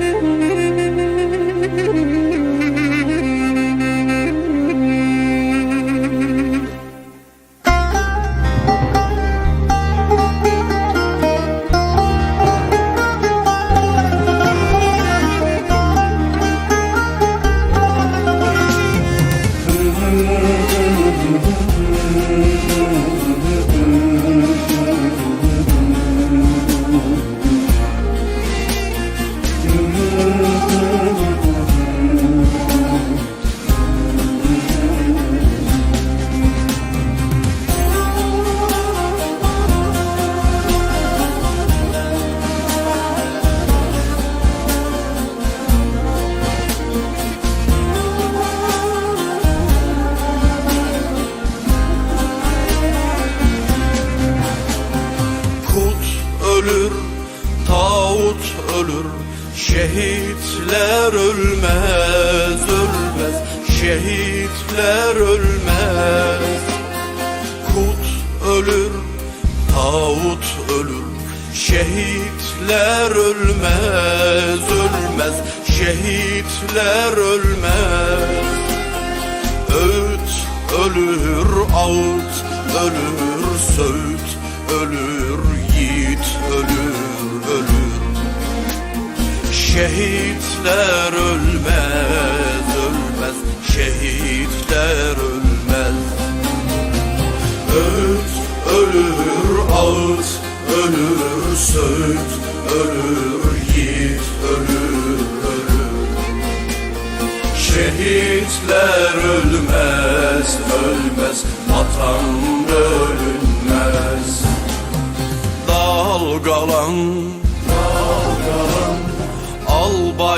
you Şehitler ölmez, ölmez. Şehitler ölmez. Kut ölür, tağut ölür. Şehitler ölmez, ölmez. Şehitler ölmez. Öğüt ölür, ağıt ölür. Söğüt ölür, yiğit ölür. Şehitler ölmez, ölmez. Şehitler ölmez. Öğüt ölür, ağıt ölür Söğüt ölür, yiğit ölür, ölür. Şehitler ölmez, ölmez. Vatan bölünmez Dalgalan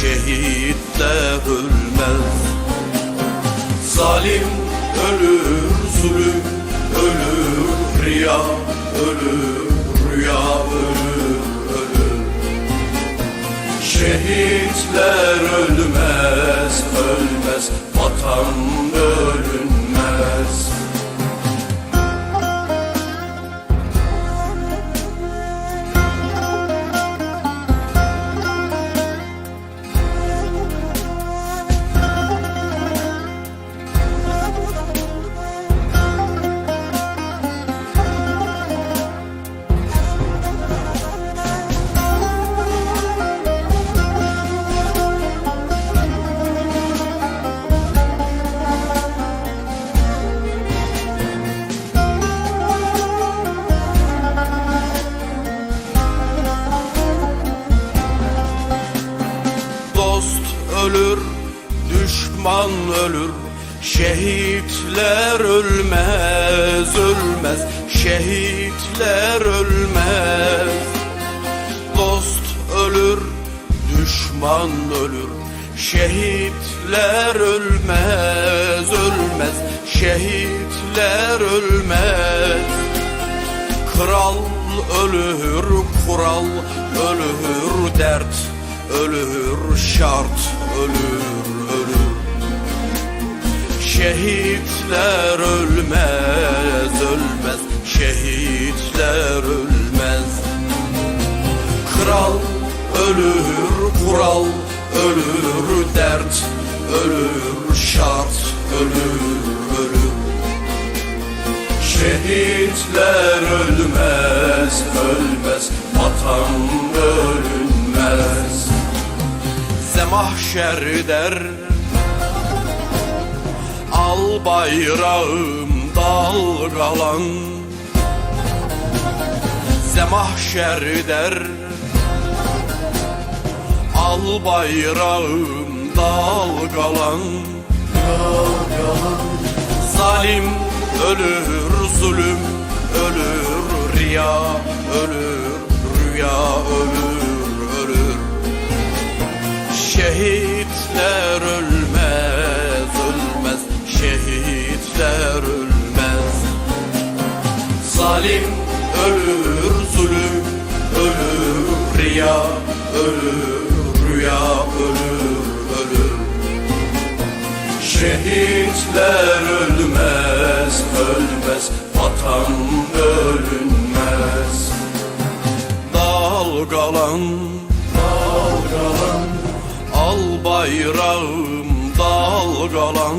Şehitler ölmez Zalim ölür, zulüm ölür Riya ölür, rüya ölür, ölür. Şehitler ölmez, ölmez Vatan bölünmez düşman ölür Şehitler ölmez, ölmez. Şehitler ölmez. Dost ölür, düşman ölür. Şehitler ölmez, ölmez. Şehitler ölmez. Kral ölür, kural ölür, dert ölür, şart ölür, ölür. Şehitler ölmez, ölmez, şehitler ölmez. Kral ölür, kural ölür, dert ölür, şart ölür, ölür. Şehitler ölmez, ölmez, vatan bölünmez. Zemahşer der, al bayrağım dalgalan. Zemahşer der, al bayrağım dalgalan. Zalim ölür, zulüm ölür, riya ölür, rüya ölür, ölür. Şehitler ölmez, şehitler ölmez. Zalim ölür, zulüm ölür, riya ölür, rüya ölür, ölür. Şehitler ölmez, ölmez, vatan bölünmez. Dalgalan, dalgalan, al bayrağım dalgalan,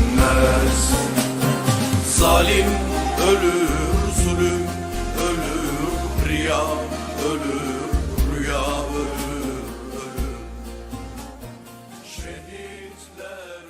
Ölüm zulüm, ölüm riya, ölüm rüya, ölüm, ölüm. Şehitler